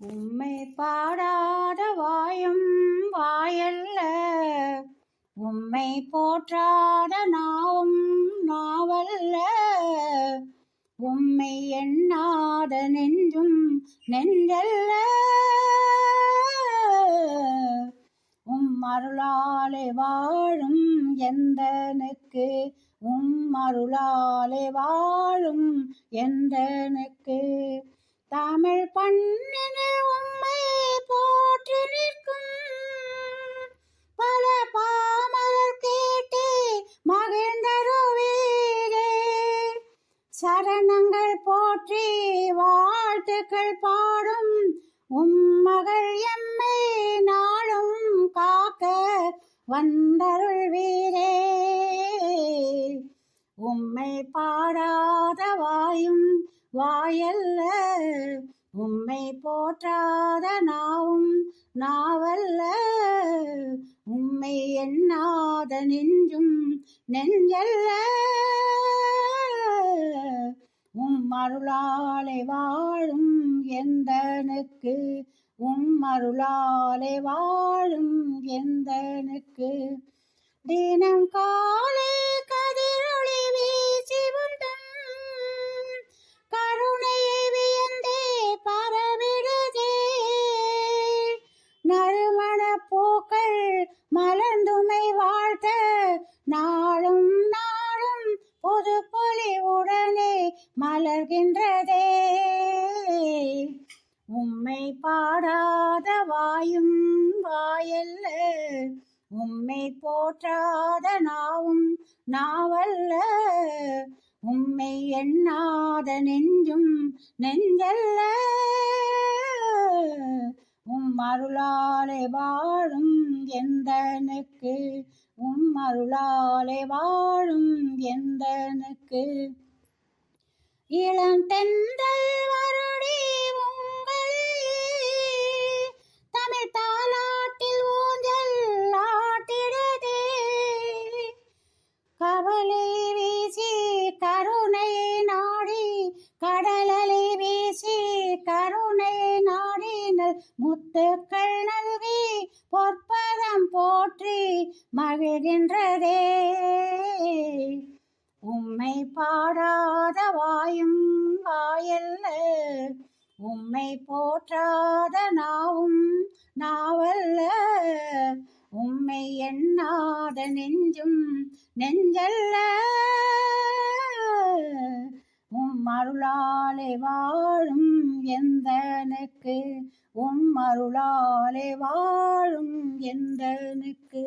உம்மை பாடாத வாயும் வாயல்ல உம்மை போற்றாத நாவும் நாவல்ல உம்மை எண்ணாத நெஞ்சும் நெஞ்சல்ல. உம் அருளாலே வாழும் எந்தனுக்கு உம் அருளாலே வாழும் எந்தனுக்கு தமிழ் பண்ணினில் சரணங்கள் போற்றி வாழ்த்துக்கள் பாடும். உம்மகள் எம்மை நாளும் காக்க வந்தருள் வீரே. உம்மை பாடாத வாயும் வாயல்ல உம்மை போற்றாத நாவும் நாவல்ல. உம்மை எண்ணாத நெஞ்சும் நெஞ்சல்ல. உம் அருளாலே வாழும் எந்தனுக்கு? உம் அருளாலே வாழும் எந்தனுக்கு? தினம் காலே கதிரொளி வீசி உண்டும். கருணையை வியந்தே பரவிடுதே. நறுமண பூக்கள் மலர்ந்துமை வாழ்த்த நான் மலர்கின்றதே உம்மை பாடாத வாயும் வாயல்ல உம்மை போற்றாத நாவும் நாவல்ல உம்மை எண்ணாத நெஞ்சும் நெஞ்சல்ல. உம் அருளாலே வாழும் எந்தனுக்கு உம் அருளாலே வாழும் எந்தனுக்கு இளம் தென்றல் வருடி உங்கள். தமிழ் தாலாட்டில் ஊஞ்சல் ஆட்டிடதே. கவலை வீசி கருணை நாடி கடலலை வீசி கருணை நாடினல் முத்துக்கள் நல்கி பொற்பதம் போற்றி மகிழ்கின்றதே. உம்மை பாடா வாயும் வாயல்ல. உம்மை போற்றாத நாவும் நாவல்ல. உம்மை எண்ணாத நெஞ்சும் நெஞ்சல்ல. உம் அருளாலே வாழும் எந்தனுக்கு? உம் அருளாலே வாழும் எந்தனுக்கு?